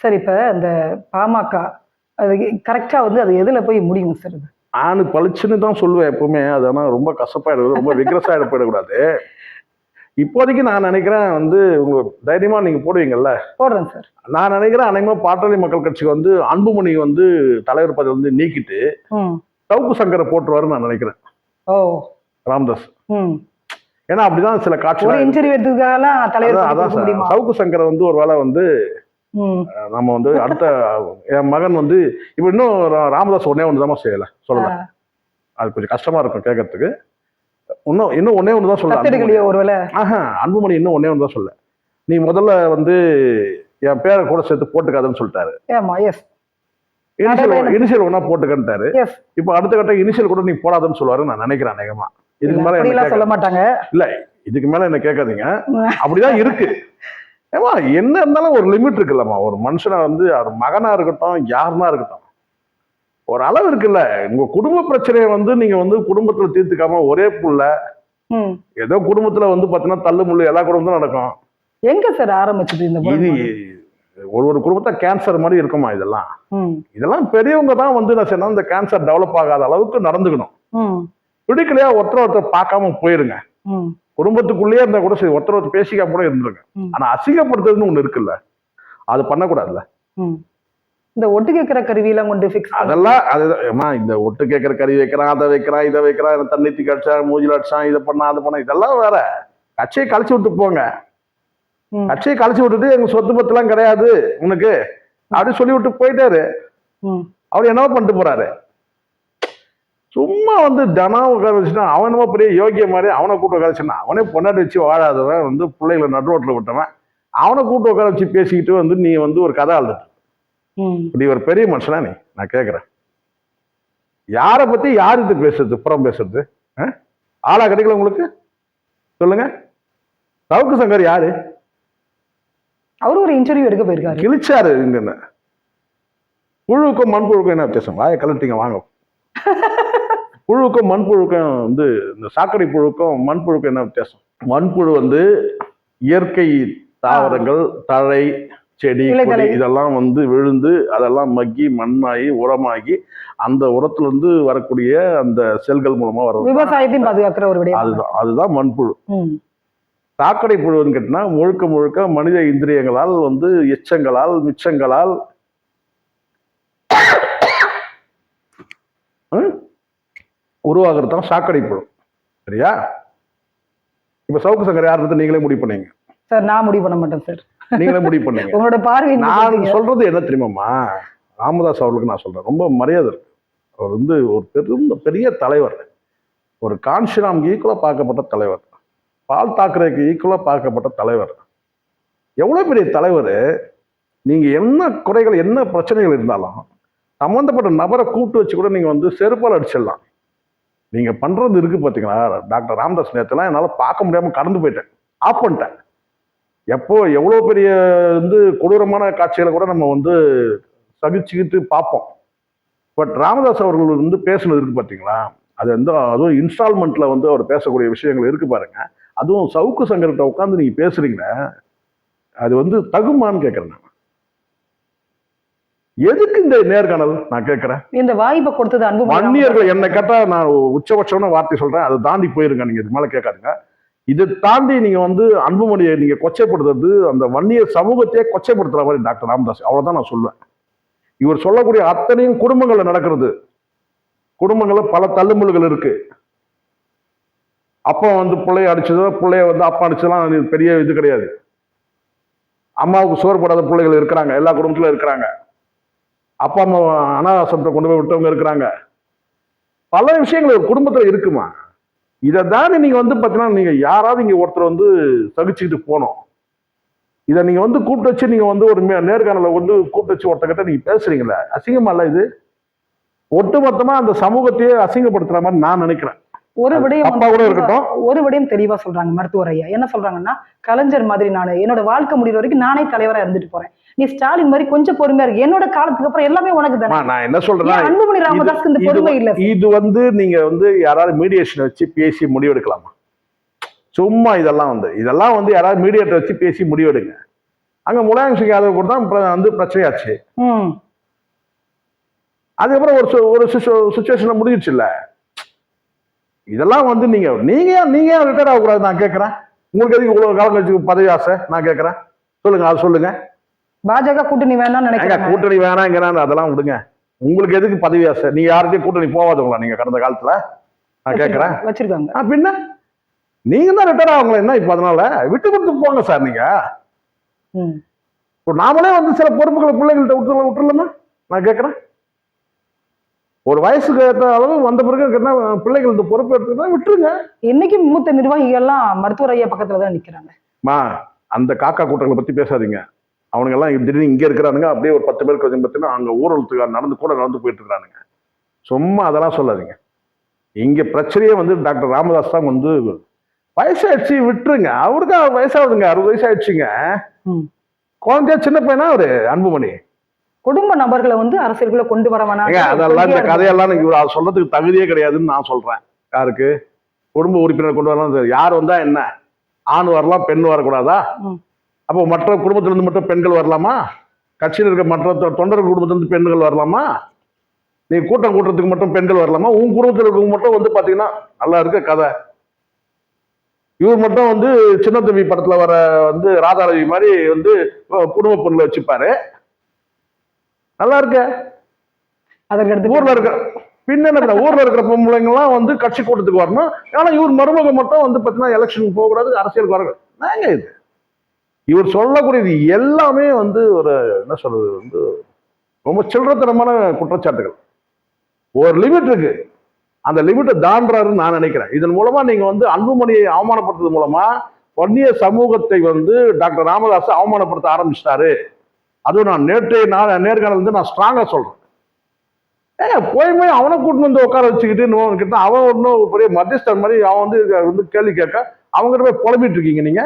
Sir இப்ப இந்த பாமக அது கரெக்டா வந்து அது எதுல போய் முடியும் சார் இது ஆணு பளிச்சுன்னு தான் சொல்லுவேன் எப்பவுமே. அது ஆனால் ரொம்ப கசப்பாயிடுது ரொம்ப விக்ரஸ் ஆகிட போயிடக்கூடாது இப்போதைக்கு நான் நினைக்கிறேன் வந்து உங்க தைரியமா நீங்க போடுவீங்கல்ல? போடுறேன் சார். நான் நினைக்கிறேன் அனைவரும் பாட்டாளி மக்கள் கட்சிக்கு வந்து அன்புமணி வந்து தலைவர் பதவி வந்து நீக்கிட்டு சவுக்கு சங்கரை போட்டுருவாருன்னு நான் நினைக்கிறேன். ஓ. ராம்தாஸ். ஏன்னா அப்படிதான் சில ஒரு காட்சிகள் இன்டர்வியூ எடுத்ததுக்காகலாம் தலைவர் அதான் சார். சவுக்கு சங்கரை வந்து ஒரு வேளை வந்து நம்ம வந்து அடுத்த என் மகன் வந்து இப்போ இன்னும் ராமதாஸ் ஒன்னே ஒன்று தான் செய்யல சொல்லலாம் அது கொஞ்சம் கஷ்டமா இருக்கும் கேட்கறதுக்கு இன்னும் இன்னும் ஒன்னே ஒன்று தான் சொல்ல ஆஹா அன்புமணி இன்னும் ஒன்னே ஒன்று தான் சொல்ல நீ முதல்ல வந்து என் பேரை கூட சேர்த்து போட்டுக்காதுன்னு சொல்லிட்டாரு. இனிஷியல் இனிஷியல் ஒன்றா போட்டுக்கன்ட்டாரு. இப்போ அடுத்த கட்ட இனிஷியல் கூட நீ போடாதுன்னு சொல்லுவாரு நான் நினைக்கிறேன் அநேகமா. இதுக்கு மேல என்ன சொல்ல மாட்டாங்க. இல்ல இதுக்கு மேல என்ன கேட்காதீங்க. அப்படிதான் இருக்கு. ஏமா என்ன இருந்தாலும் ஒரு லிமிட் இருக்குல்லம்மா. ஒரு மனுஷனை வந்து அவர் மகனா இருக்கட்டும் யாருனா இருக்கட்டும். ஒரு அளவு இருக்குல்ல. உங்க குடும்ப பிரச்சனையை வந்து நீங்க வந்து குடும்பத்துல தீர்த்துக்காம ஒரே புள்ள ஏதோ குடும்பத்துல வந்து பாத்தீங்கன்னா தள்ளு முள்ளு எல்லா குடும்பத்திலும் நடக்கும். எங்க சார் ஆரம்பிச்சது இந்த இது? ஒரு ஒரு குடும்பத்தை கேன்சர் மாதிரி இருக்குமா இதெல்லாம்? இதெல்லாம் பெரியவங்க தான் வந்து நான் சொன்னா இந்த கேன்சர் டெவலப் ஆகாத அளவுக்கு நடந்துக்கணும். பிடிக்கலையா ஒருத்தர் ஒருத்தர் பார்க்காம போயிருங்க. குடும்பத்துக்குள்ளேயே இருந்தா கூட சரி ஒருத்தர் ஒருத்தர் பேசிக்காம கூட இருந்துருங்க. ஆனா அசிங்கப்படுத்துறதுன்னு ஒண்ணு இருக்குல்ல அது பண்ணக்கூடாதுல்ல. இந்த ஒட்டு கேட்கிற கருவியெல்லாம் கொண்டு ஃபிக்ஸ் அதெல்லாம் அதுதான் இந்த ஒட்டு கேட்கற கறி வைக்கிறான் அதை வைக்கிறான் இதை வைக்கிறான் தண்ணி தூக்கி அடிச்சான் மூஞ்சில் அடிச்சான் இதை பண்ணா அதை பண்ணா இதெல்லாம் வேற. கட்சியை கழிச்சு விட்டு போங்க. கட்சியை கழிச்சு விட்டுட்டு எங்க சொத்து பத்துலாம் கிடையாது உனக்கு. அப்படி சொல்லி விட்டு போயிட்டாரு அவர் என்னவோ பண்ணிட்டு போறாரு. சும்மா வந்து தனம் உட்கார வச்சுன்னா அவன் என்னமோ பெரிய யோகிய மாதிரி அவனை கூட்டு உட்கார அவனே பொண்டாட்டி வச்சு வாழாதவன் வந்து பிள்ளைகளை நடு ரோட்டில் விட்டவன். அவனை கூட்டு உட்கார வச்சு பேசிக்கிட்டு வந்து நீ வந்து ஒரு கதை அழுது ம். இப்படி ஒரு பெரிய மனுஷனா நீ? நான் கேட்குறேன் யாரை பத்தி யார் இது பேசுறது? புறம் பேசுறது? ஆளா கிடைக்கல உங்களுக்கு? சொல்லுங்க. சவுக்கு சங்கர் யாரு? அவரு ஒரு இன்டர்வியூ எடுக்க போயிருக்காரு. கிழிச்சாரு இங்க புழுவுக்கும் மண்புழுக்கும் என்ன வித்தியாசம்? வாயை கலட்டிங்க வாங்க. புழுவுக்கும் மண்புழுக்கும் வந்து இந்த சாக்கடை புழுக்கும் மண்புழுக்கும் என்ன வித்தியாசம்? மண்புழு வந்து இயற்கை தாவரங்கள் தழை செடி. கொடி இதெல்லாம் வந்து விழுந்து அதெல்லாம் மக்கி மண்ணாகி உரமாகி அந்த உரத்துல இருந்து வரக்கூடிய அந்த செல்கள் மூலமா வர்றது. விவசாயத்தையும் பாதுகாக்கிற ஒரு விடயம். அதுதான் அதுதான் மண்புழு. சாக்கடை புழுன்னு கேட்டினா முழுக்க முழுக்க மனித இந்திரியங்களால் வந்து எச்சங்களால் மிச்சங்களால் உருவாகிறது தான் சாக்கடை புழு சரியா? இப்ப சவுக்கு சங்கர் யார் நீங்களே முடிவு பண்ணீங்க? சார் நான் முடிவு பண்ண மாட்டேன் சார். நீங்களே முடிவு பண்ணீங்க. உங்களோட பார்வை நான். சொல்றது என்ன தெரியுமாம்மா? ராமதாஸ் அவர்களுக்கு நான் சொல்றேன். ரொம்ப மரியாதை இருக்கு. அவர் வந்து ஒரு பெரும் பெரிய தலைவர். ஒரு கான்ஷிராம்க்கு ஈக்குவலாக பார்க்கப்பட்ட தலைவர். பால் தாக்கரேக்கு ஈக்குவலாக பார்க்கப்பட்ட தலைவர். எவ்வளோ பெரிய தலைவர்? நீங்கள் என்ன குறைகள் என்ன பிரச்சனைகள் இருந்தாலும் சம்மந்தப்பட்ட நபரை கூப்பிட்டு வச்சு கூட நீங்கள் வந்து செருப்பால் அடிச்சிடலாம். நீங்கள் பண்ணுறது இருக்குது பார்த்தீங்களா டாக்டர் ராமதாஸ் நேரத்தெல்லாம் என்னால் பார்க்க முடியாமல் கடந்து போயிட்டேன். ஆஃப் பண்ணிட்டேன். எப்போ எவ்வளோ பெரிய வந்து கொடூரமான காட்சிகளை கூட நம்ம வந்து சகிச்சுக்கிட்டு பார்ப்போம். பட் ராமதாஸ் அவர்கள் வந்து பேசுனது இருக்குது பார்த்தீங்களா அது வந்து அதுவும் இன்ஸ்டால்மெண்ட்டில் வந்து அவர் பேசக்கூடிய விஷயங்கள் இருக்குது பாருங்கள் அதுவும் சவுக்கு சங்கர்கிட்ட உட்காந்து நீங்கள் பேசுகிறீங்களே அது வந்து தகுமான்னு கேட்குறேன் நான். எதுக்கு இந்த நேர்காணல் நான் கேட்கறேன். இந்த வாய்ப்பை கொடுத்தது அன்பு வன்னியர்கள் என்ன கேட்டா நான் உச்சபட்சமான வார்த்தை சொல்றேன். அதை தாண்டி போயிருங்க. நீங்க இதுக்கு மேல கேட்காதுங்க. இதை தாண்டி நீங்க வந்து அன்புமணியை நீங்க கொச்சைப்படுத்துறது அந்த வன்னியர் சமூகத்தையே கொச்சைப்படுத்துற மாதிரி டாக்டர் ராமதாஸ். அவ்வளவுதான் நான் சொல்லுவேன் இவர் சொல்லக்கூடிய அத்தனையும் குடும்பங்கள்ல நடக்கிறது. குடும்பங்கள்ல பல தள்ளுமுள்ளுகள் இருக்கு. அப்பா வந்து பிள்ளைய அடிச்சதோ பிள்ளைய வந்து அப்பா அடிச்சதெல்லாம் பெரிய இது கிடையாது. அம்மாவுக்கு சோறு போடாத பிள்ளைகள் இருக்கிறாங்க. எல்லா குடும்பத்திலும் இருக்கிறாங்க. அப்பா அம்மா அனாதாசத்தை கொண்டு போய் விட்டவங்க இருக்கிறாங்க. பல விஷயங்கள் ஒரு இருக்குமா? இதை தானே நீங்கள் வந்து பார்த்தீங்கன்னா நீங்கள் யாராவது இங்கே ஒருத்தர் வந்து சகிச்சுக்கிட்டு போகணும் இதை நீங்கள் வந்து கூப்பிட்டு வச்சு நீங்கள் வந்து ஒரு மே- நேர்காணலை வந்து கூப்பிட்டு வச்சு ஒருத்தக்கிட்ட நீங்கள் பேசுகிறீங்களே அசிங்கமா இல்லை இது? ஒட்டுமொத்தமாக அந்த சமூகத்தையே அசிங்கப்படுத்துகிற மாதிரி நான் நினைக்கிறேன். ஒரு விடயம். ஒரு விடயம் தெளிவா சொல்றாங்க மருத்துவர் ஐயா. என்ன சொல்றாங்கன்னா கலைஞர் மாதிரி நான் என்னோட வாழ்க்கை முடிகிற வரைக்கும் நானே தலைவரா இருந்துட்டு போறேன். நீ ஸ்டாலின் மாதிரி கொஞ்சம் பொறுமையா இருக்கு என்னோட காலத்துக்கு அப்புறம் எல்லாமே உனக்கு தானே. நான் என்ன சொல்றேன்னா ஏன் அன்புமணி ராமதாஸ்க்கு இந்த பொறுமை இல்ல இது வந்து நீங்க வந்து யாராவது மீடியேஷன் வச்சு பேசி முடிவெடுக்கலாமா? சும்மா இதெல்லாம் வந்து இதெல்லாம் வந்து யாராவது மீடியேட்டர் வச்சு பேசி முடிவெடுங்க. அங்க முலாயம் சிங் யாதவ் கூட தான் வந்து பிரச்சனையாச்சு. அதுக்கப்புறம் ஒரு ஒரு சுச்சுவேஷன்ல முடிஞ்சிச்சு இல்ல இதெல்லாம் வந்து நீங்க நீங்க ஏன் நீங்க ஏன் ரிட்டையர் ஆகக்கூடாது நான் கேட்கறேன். உங்களுக்கு எதுக்கு இவ்வளவு காலம் கழிச்சு பதவி ஆசை? நான் கேட்கறேன். சொல்லுங்க அது சொல்லுங்க. பாஜக கூட்டணி ஏங்க நினைக்கிறேன் கூட்டணி வேணாங்கிறான் அதெல்லாம் விடுங்க. உங்களுக்கு எதுக்கு பதவி ஆசை? நீங்க யார்கிட்டயும் கூட்டணி போவாதுங்களா நீங்க கடந்த காலத்துல? நான் கேட்கறேன். வச்சிருக்காங்க. பின்ன? நீங்க தான் ரிட்டையர் ஆகுங்களா என்ன இப்ப அதனால? விட்டு கொடுத்து போங்க சார் நீங்க. ம். இப்போ நாமளே வந்து சில பொறுப்புகளை பிள்ளைங்கள்ட்ட விட்டு விட்டுலாமா நான் கேட்கறேன். ஒரு வயசுக்கு ஏற்ற அளவு வந்த பிறகு என்ன பிள்ளைகள் இந்த பொறுப்பு எடுத்துக்கிட்டா விட்டுருங்க. இன்னைக்கு மூத்த நிர்வாகிகள்லாம் மருத்துவர் ஐயா பக்கத்துல தான் நிக்கிறாங்க. மா அந்த காக்கா கூட்டங்களை பத்தி பேசாதீங்க. அவனுங்க எல்லாம் திடீர்னு இங்க இருக்கிறானுங்க அப்படியே ஒரு பத்து பேருக்கு வந்து பார்த்தீங்கன்னா அங்க ஊரலத்துக்கு நடந்து கூட நடந்து போயிட்டு இருக்கிறானுங்க. சும்மா அதெல்லாம் சொல்லாதீங்க. இங்க பிரச்சனையே வந்து டாக்டர் ராமதாஸ் தான் வந்து வயசாயிடுச்சு விட்டுருங்க. அவருக்கு வயசாகுதுங்க அறுபது வயசு ஆயிடுச்சுங்க ம். குழந்தையா சின்ன பையனா அவரு அன்புமணி? குடும்ப நபர்களை வந்து அரசியலுக்குள்ள கொண்டு வர வேணாம். அதெல்லாம் இந்த கதையெல்லாம் இவர் சொல்றதுக்கு தகுதியே கிடையாதுன்னு நான் சொல்றேன். யாருக்கு? குடும்ப உறுப்பினர் கொண்டு வரலாம். யார் வந்தா என்ன? ஆண் வரலாம் பெண் வரக்கூடாதா. அப்போ மற்ற குடும்பத்துல இருந்து மட்டும் பெண்கள் வரலாமா? கட்சியில் இருக்க மற்ற தொண்டர்கள் குடும்பத்துல இருந்து பெண்கள் வரலாமா? நீ கூட்டம் கூட்டுறதுக்கு மட்டும் பெண்கள் வரலாமா? உன் குடும்பத்தில் இருக்கவங்க மட்டும் வந்து பாத்தீங்கன்னா நல்லா இருக்க கதை. இவர் மட்டும் வந்து சின்ன தம்பி படத்துல வர வந்து ராதாரவி மாதிரி வந்து குடும்ப பொண்ணுல வச்சுப்பாரு. நல்லா இருக்க. அதற்கு அடுத்து ஊர்ல இருக்கிற பின்ன? ஊர்ல இருக்கிற பொம்பளைங்க எல்லாம் வந்து கட்சி கூட்டத்துக்கு வரணும். ஆனா இவர் மருமக மட்டும் வந்து பாத்தீங்கன்னா எலெக்ஷன் போகக்கூடாது அரசியலுக்கு வர நாங்க இது? இவர் சொல்லக்கூடியது எல்லாமே வந்து ஒரு என்ன சொல்றது வந்து ரொம்ப சில்லறத்தனமான குற்றச்சாட்டுகள். ஒரு லிமிட் இருக்கு. அந்த லிமிட்டை தாண்டுறாருன்னு நான் நினைக்கிறேன். இதன் மூலமா நீங்க வந்து அன்புமணியை அவமானப்படுத்துறது மூலமா வன்னிய சமூகத்தை வந்து டாக்டர் ராமதாஸ் அவமானப்படுத்த ஆரம்பிச்சிட்டாரு. அதுவும் நான் நேற்றைய நாள் நேர்காணல் வந்து நான் ஸ்ட்ராங்கா சொல்றேன். ஏங்க போய் போய் அவனை கூட்டிட்டு வந்து உட்கார வச்சுக்கிட்டு இன்னும் கிட்ட அவன் ஒன்றும் பெரிய மத்தியஸ்தர் மாதிரி அவன் வந்து வந்து கேள்வி கேட்க அவங்ககிட்ட போய் புலம்பிட்டு இருக்கீங்க நீங்க?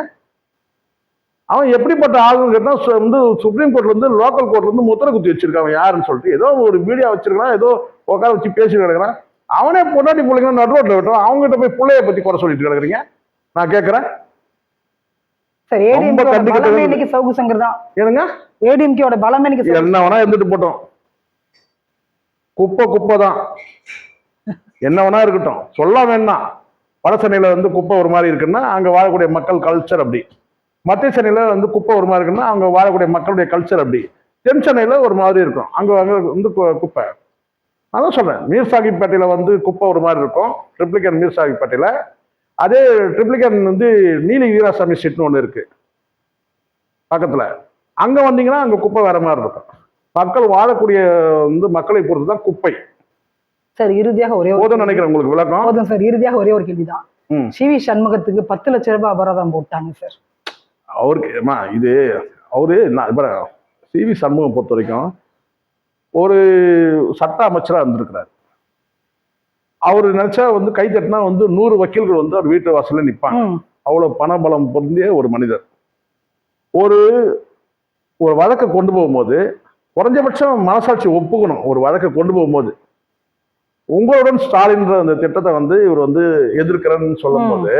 அவன் எப்படிப்பட்ட ஆளுன்னு கேட்டா சு- வந்து சுப்ரீம் கோர்ட்ல இருந்து லோக்கல் கோர்ட்ல இருந்து முத்திர குத்தி வச்சிருக்கான் யாருன்னு சொல்லிட்டு. ஏதோ ஒரு மீடியா வச்சிருக்கான் ஏதோ உட்கார வச்சு பேசி கிடக்குறான். அவனே பொண்டாட்டி பிள்ளைங்க நடு ரோட்ல விட்டுறான். அவங்ககிட்ட போய் பிள்ளைய பத்தி குறை சொல்லிட்டு கிடக்குறீங்க? நான் கேட்கறேன். சரி ரொம்ப இன்னைக்கு சவுக்கு சங்கர் தான். ஏனுங்க ஏடிஎம்கேவோட பலமே எனக்கு என்ன வேணா இருந்துட்டு போட்டோம். குப்பை குப்பை தான் என்ன வேணா இருக்கட்டும். சொல்ல வேண்டாம். வட சென்னையில் வந்து குப்பை ஒரு மாதிரி இருக்குன்னா அங்கே வாழக்கூடிய மக்கள் கல்ச்சர் அப்படி. மத்திய சென்னையில் வந்து குப்பை ஒரு மாதிரி இருக்குன்னா அங்கே வாழக்கூடிய மக்களுடைய கல்ச்சர் அப்படி. தென் சென்னையில் ஒரு மாதிரி இருக்கும். அங்கே அங்கே வந்து கு- குப்பை. நான் தான் சொல்றேன். மீர் சாஹிப்பேட்டையில வந்து குப்பை ஒரு மாதிரி இருக்கும். ட்ரிப்ளிகன் மீர் சாஹிப்பேட்டையில அதே ட்ரிப்ளிகன் வந்து நீலி வீராசாமி ஸ்ட்ரீட்னு ஒன்று இருக்குது பக்கத்தில். அங்க வந்தீங்கன்னா அங்க குப்பை வேற மாதிரி இருக்கும். மக்கள் வாழக்கூடிய வந்து மக்களை பொறுத்து தான் குப்பை. சார் இறுதியாக ஒரே போதும் நினைக்கிறேன் உங்களுக்கு விளக்கம். போதும் சார் இறுதியாக ஒரே ஒரு கேள்விதான். சிவி சண்முகத்துக்கு பத்து லட்ச ரூபாய் அபராதம் போட்டாங்க சார். அவருக்கு இது அவரு நான் சிவி சண்முகம் பொறுத்த வரைக்கும் ஒரு சட்ட அமைச்சரா இருந்திருக்கிறார். அவர் நினைச்சா வந்து கை தட்டினா வந்து நூறு வக்கீல்கள் வந்து அவர் வீட்டு வாசல்ல நிப்பாங்க. ம், அவ்வளவு பணபலம் பொருந்திய ஒரு மனிதர். ஒரு ஒரு வழக்கை கொண்டு போகும்போது குறைஞ்சபட்சம் மனசாட்சி ஒப்புக்கணும் ஒரு வழக்கை கொண்டு போகும்போது. உங்களுடன் ஸ்டாலின்ற அந்த திட்டத்தை வந்து இவர் வந்து எதிர்க்கிறேன்னு சொல்லும்போது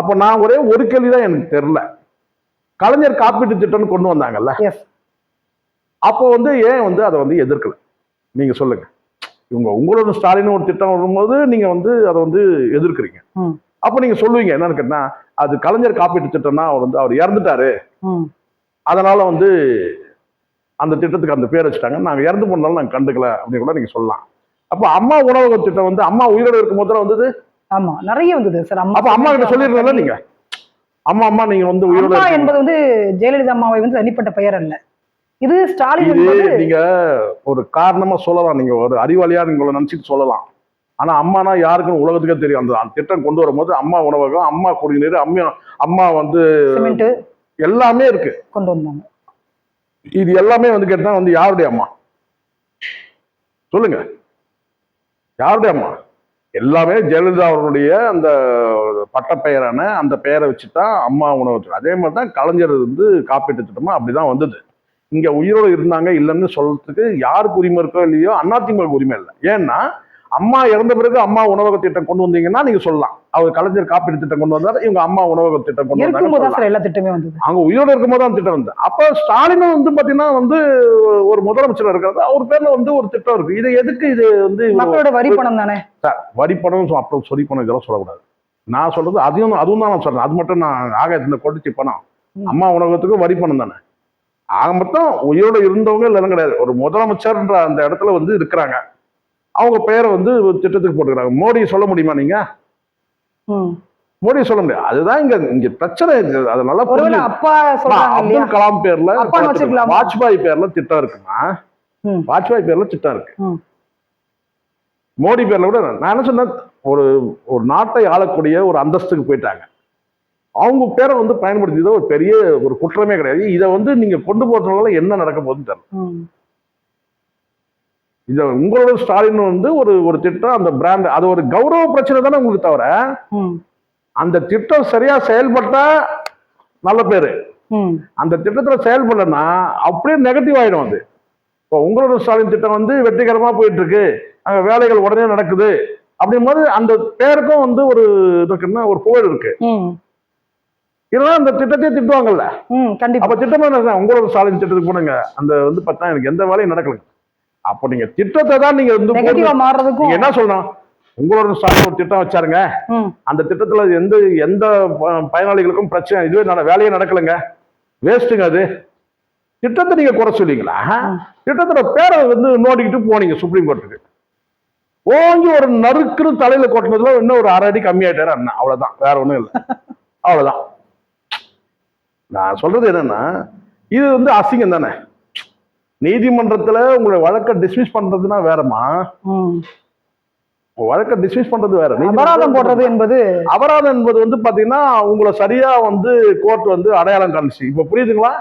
அப்ப நான் ஒரே ஒரு கேள்விதான் எனக்கு தெரியல. கலைஞர் காப்பீட்டு திட்டம்னு கொண்டு வந்தாங்கல்ல. அப்போ வந்து ஏன் வந்து அதை வந்து எதிர்க்கல? நீங்க சொல்லுங்க. இவங்க உங்களோட ஸ்டாலின் ஒரு திட்டம் வரும்போது நீங்க வந்து அதை வந்து எதிர்க்கிறீங்க. அப்ப நீங்க சொல்லுவீங்க என்னன்னு கேட்டா அது கலைஞர் காப்பீட்டு திட்டம்னா அவர் வந்து அவர் இறந்துட்டாரு. அதனால வந்து அந்த திட்டத்துக்கு அந்த பேர் வச்சுட்டாங்க. நாங்க இறந்து போனாலும் நாங்க கண்டுக்கல அப்படின்னு கூட நீங்க சொல்லலாம். அப்ப அம்மா உணவக திட்டம் வந்து அம்மா உயிரோட இருக்கும் போது வந்தது? ஆமா நிறைய வந்தது சார். அம்மா அப்ப அம்மா கிட்ட சொல்லிருந்தல நீங்க? அம்மா அம்மா நீங்க வந்து உயிரோட. என்பது வந்து ஜெயலலிதா அம்மாவை வந்து தனிப்பட்ட பெயர் அல்ல. இது ஸ்டாலின் நீங்க ஒரு காரணமா சொல்லலாம். நீங்க ஒரு அறிவாளியா நீங்க நினைச்சிட்டு சொல்லலாம். ஆனா அம்மானா யாருக்கும் உலகத்துக்கே தெரியும். அந்த திட்டம் கொண்டு வரும்போது அம்மா உணவகம் அம்மா குடிநீர் அம்மா அம்மா வந்து எல்லாமே இருக்கு. கொண்டு வந்தாங்க. இது எல்லாமே வந்து கேட்டா வந்து யாருடைய அம்மா? சொல்லுங்க. யாருடைய அம்மா? எல்லாமே ஜெயலலிதா அவர்களுடைய அந்த பட்டப்பெயரான அந்த பெயரை வச்சுதான் அம்மா உணவு அதே மாதிரி தான் கலைஞர் வந்து காப்பீட்டு திட்டமா அப்படிதான் வந்தது. இங்க உயிரோடு இருந்தாங்க இல்லைன்னு சொல்றதுக்கு யாருக்கு உரிமை இருக்கோ இல்லையோ அதிமுக உரிமை இல்லை. ஏன்னா அம்மா இறந்த பிறகு அம்மா உணவக திட்டம் கொண்டு வந்தீங்கன்னா நீங்க சொல்லலாம். அவர் கலைஞர் காப்பீடு திட்டம் கொண்டு வந்தாரு இவங்க அம்மா உணவக திட்டம் கொண்டு வந்தாங்க எல்லா திட்டமே வந்தது. அவங்க உயிரோட இருக்கும்போது தான் திட்டம் வந்து அப்ப ஸ்டாலினும் வந்து பாத்தீங்கன்னா வந்து ஒரு முதலமைச்சர் இருக்காரு. அவர் பேர்ல வந்து ஒரு திட்டம் இருக்கு. இது எதுக்கு இது வந்து மக்களோட வரி பணம் தானே? சார் வரி பணம் அப்புறம் சொறி பணம் இதெல்லாம் சொல்லக்கூடாது. நான் சொல்றது அதையும் அதுவும் தான் நான் சொல்றேன். அது மட்டும் நான் ஆக இந்த கொடிச்சு பணம். அம்மா உணவகத்துக்கு வரி பணம் தானே. ஆக மொத்தம் உயிரோட இருந்தவங்க இல்லைன்னு கிடையாது. ஒரு முதலமைச்சர்ன்ற அந்த இடத்துல வந்து இருக்கிறாங்க. அவங்க பெயரை வந்து ஒரு திட்டத்துக்கு போட்டுக்கிறாங்க. மோடி சொல்ல முடியுமா நீங்க. மோடி சொல்ல முடியாது. அதுதான் இங்க இங்க பிரச்சனை. அதை நல்லா அப்துல் கலாம் பேர்ல? வாஜ்பாய் பேர்ல திட்டம் இருக்குன்னா. வாஜ்பாய் பேர்ல திட்டம் இருக்கு. மோடி பேர்ல கூட நான் என்ன சொன்னேன்? ஒரு ஒரு நாட்டை ஆளக்கூடிய ஒரு அந்தஸ்துக்கு போயிட்டாங்க. அவங்க பேரை வந்து பயன்படுத்தியது ஒரு பெரிய ஒரு குற்றமே கிடையாது. இதை வந்து நீங்க கொண்டு போறதுனால என்ன நடக்க போகுதுன்னு தெரியல. இதை உங்களோட ஸ்டாலின் வந்து ஒரு ஒரு திட்டம் அந்த பிராண்ட் அது ஒரு கௌரவ பிரச்சனை தானே உங்களுக்கு தவிர. அந்த திட்டம் சரியா செயல்பட்டா நல்ல பேரு. அந்த திட்டத்துல செயல்படலன்னா அப்படியே நெகட்டிவ் ஆயிடும் அது. இப்போ உங்களோட ஸ்டாலின் திட்டம் வந்து வெற்றிகரமா போயிட்டு இருக்கு அங்க வேலைகள் உடனே நடக்குது. அப்படிங்கும்போது அந்த பேருக்கும் வந்து ஒரு இருக்குன்னா ஒரு புகழ் இருக்கு. இல்லைன்னா அந்த திட்டத்தையே திட்டுவாங்கல்ல. அப்ப திட்டமா உங்களோட ஸ்டாலின் திட்டத்துக்கு போனுங்க. அந்த வந்து பார்த்தா எனக்கு எந்த வேலையும் நடக்கல அப்போ நீங்க திட்டத்தை தான் நீங்க வந்து என்ன சொல்லணும் உங்களோட ஸ்டாலின் ஒரு திட்டம் வச்சாருங்க. அந்த திட்டத்துல எந்த எந்த பயனாளிகளுக்கும் பிரச்சனை இதுவே நட வேலையே நடக்கலைங்க. வேஸ்ட்டுங்க அது. திட்டத்தை நீங்க குறை சொல்லுவீங்களா ம். திட்டத்தோட பேரை வந்து நோண்டிக்கிட்டு போனீங்க சுப்ரீம் கோர்ட்டுக்கு ஓங்கி ஒரு நறுக்குன்னு தலையில கொட்டினதுல இன்னும் ஒரு அரை அடி கம்மியாயிட்டாரு அண்ணா. அவ்வளவுதான். வேற ஒண்ணும் இல்லை. அவ்வளவுதான். நான் சொல்றது என்னன்னா இது வந்து அசிங்கம் தானே. நீதிமன்றத்துல உங்களுடைய வழக்கை டிஸ்மிஸ் பண்றதுன்னா வேறமா. வழக்கை டிஸ்மிஸ் பண்றது வேற. அபராதம் போடுறது என்பது அபராதம் என்பது வந்து பாத்தீங்கன்னா உங்களை சரியா வந்து கோர்ட் வந்து அடையாளம் காமிச்சு இப்ப புரியுதுங்களா?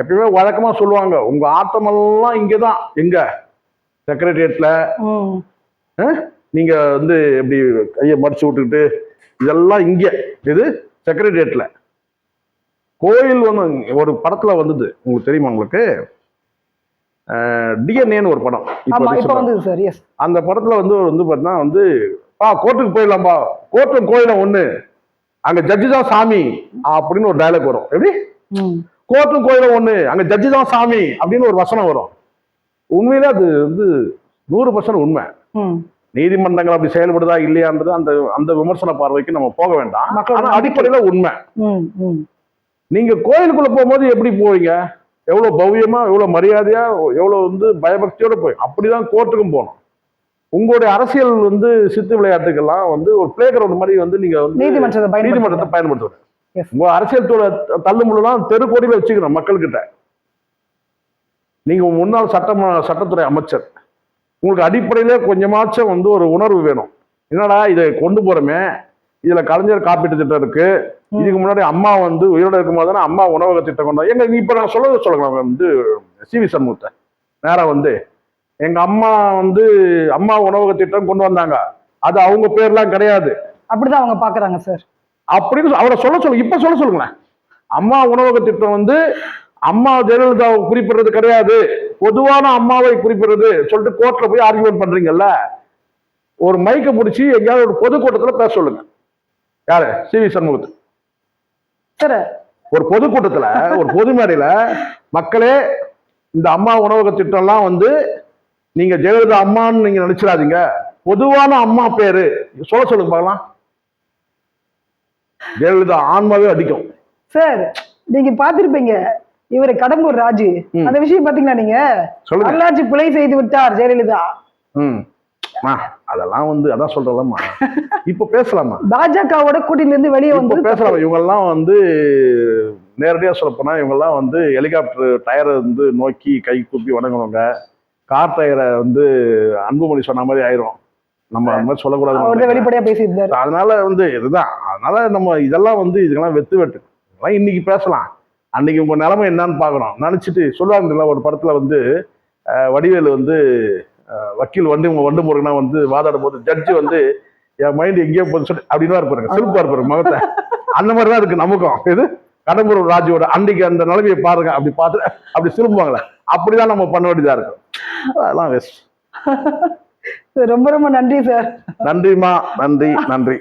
எப்பயுமே வழக்கமா சொல்லுவாங்க. உங்க ஆட்டமெல்லாம் இங்கதான். எங்க? செக்ரட்டரியேட்ல. நீங்க வந்து எப்படி கையை மடிச்சு விட்டுக்கிட்டு இதெல்லாம் இங்க. இது செக்ரட்டரியேட்ல கோயில் ஒன்று ஒரு படத்துல வந்தது. உங்களுக்கு தெரியுமா உங்களுக்கு? டிஎன்ஏன்னு ஒரு படம் எஸ் அந்த படத்துல வந்து வந்து பார்த்தீங்கன்னா வந்து பா கோர்ட்டுக்கு போயிடலாம்பா. கோர்ட்டும் கோயிலும் ஒண்ணு. அங்க ஜட்ஜி தான் சாமி அப்படின்னு ஒரு டயலாக் வரும். எப்படி. கோர்ட்டும் கோயிலும் ஒண்ணு. அங்க ஜட்ஜி தான் சாமி அப்படின்னு ஒரு வசனம் வரும். உண்மையிலே அது வந்து நூறு பர்சன்ட் உண்மை. நீதிமன்றங்கள் அப்படி செயல்படுதா இல்லையான்றது அந்த அந்த விமர்சன பார்வைக்கு நம்ம போக வேண்டாம். ஆனா அடிப்படையில உண்மை. நீங்க கோயிலுக்குள்ள போகும்போது எப்படி போவீங்க? எவ்வளவு பவ்யமா எவ்வளவு மரியாதையா எவ்வளவு வந்து பயபக்தியோட போய் அப்படிதான் கோர்ட்டுக்கும் போகணும் உங்களுடைய அரசியல் வந்து சித்து விளையாட்டுக்கெல்லாம் வந்து ஒரு பிளே கிரவுண்ட் மாதிரி வந்து நீங்க வந்து நீதிமன்றத்தை நீதிமன்றத்தை பயன்படுத்துறது Yes. உங்க அரசியல் தள்ளுமுள்ளலாம் தெருக்கோடியில வச்சுக்கணும் மக்கள்கிட்ட. நீங்க முன்னாள் சட்ட சட்டத்துறை அமைச்சர். உங்களுக்கு அடிப்படையில கொஞ்சமாச்சும் வந்து ஒரு உணர்வு வேணும். என்னடா இதை கொண்டு போறோமே? இதுல கலைஞர் காப்பீட்டு திட்டம் இருக்கு. இதுக்கு முன்னாடி அம்மா வந்து உயிரோட இருக்கும்போது தானே அம்மா உணவக திட்டம் கொண்டு. எங்க இப்ப நான் சொல்ல சொல்லுங்க வந்து சிவி சண்முகத்தை. நேரா வந்து எங்க அம்மா வந்து அம்மா உணவக திட்டம் கொண்டு வந்தாங்க. அது அவங்க பேர்லாம் கிடையாது. அப்படிதான் அவங்க பாக்குறாங்க சார். அப்படின்னு சொ- அவரை சொல்ல சொல்லுங்க. இப்ப சொல்ல சொல்லுங்களேன். அம்மா உணவக திட்டம் வந்து அம்மா ஜெயலலிதாவை குறிப்பிடுறது கிடையாது. பொதுவான அம்மாவை குறிப்பிடுறது சொல்லிட்டு கோர்ட்ல போய் ஆர்கியூமெண்ட் பண்றீங்கல்ல. ஒரு மைக்க பிடிச்சி எங்கேயாவது ஒரு பொதுக்கூட்டத்துல பேச சொல்லுங்க. யாரு? சி வி சண்முகத்து. சார். ஒரு பொதுக்கூட்டத்துல ஒரு பொது மேடையில மக்களே இந்த அம்மா உணவக திட்டம்லாம் வந்து நீங்க ஜெயலலிதா அம்மான்னு நீங்க நினைச்சிடாதீங்க. பொதுவான அம்மா பேரு. சொல்ல சொல்லுங்க பார்க்கலாம். ஜெயலலிதா ஆன்மாவே அடிக்கும். சார் நீங்க பாத்திருப்பீங்க இவரு கடம்பூர் ராஜு. அந்த விஷயம் பாத்தீங்களா நீங்க? சொல்லுங்க. வரலாற்று பிழை செய்து விட்டார் ஜெயலலிதா. அதெல்லாம் வந்து அதான் சொல்றேன்லம்மா. இப்ப பேசலாமா? பாஜகவோட கூட்டணியில இருந்து வெளியே வந்து பேசலாம்? இவங்கெல்லாம் வந்து நேரடியா சொல்ல போனா இவங்கெல்லாம் வந்து ஹெலிகாப்டர் டயரை வந்து நோக்கி கை கூப்பி வணங்குவாங்க. கார் டயரை வந்து அன்புமணி சொன்ன மாதிரி ஆயிரும். நம்ம அந்த மாதிரி சொல்லக்கூடாது வெளிப்படையா பேசியிருந்தாரு. அதனால வந்து இதுதான். அதனால நம்ம இதெல்லாம் வந்து இதுக்கெல்லாம் வெத்து வெட்டு. இதெல்லாம் இன்னைக்கு பேசலாம். அன்னைக்கு உங்க நிலைமை என்னன்னு பார்க்கணும். நினைச்சிட்டு சொல்லுவாங்கல்ல ஒரு படத்துல வந்து வடிவேலு வந்து வக்கீல் வந்து உங்க வண்டு முருகனா வந்து வாதாடும் போது ஜட்ஜி வந்து என் மைண்ட் எங்கேயோ போகுது சொல்லி அப்படின்னு இருப்பாருங்க சிரிப்பா இருப்பாரு முகத்தை. அந்த மாதிரி தான் இருக்கு நமக்கும். இது கடம்பூர் ராஜுவோட அன்னைக்கு அந்த நிலைமையை பாருங்க. அப்படி பார்த்து அப்படி திரும்புவாங்களே அப்படிதான் நம்ம பண்ண வேண்டியதா இருக்கும். அதெல்லாம் வேஸ்ட் ரொம்ப ரொம்ப நன்றி சார். நன்றிம்மா. நன்றி. நன்றி.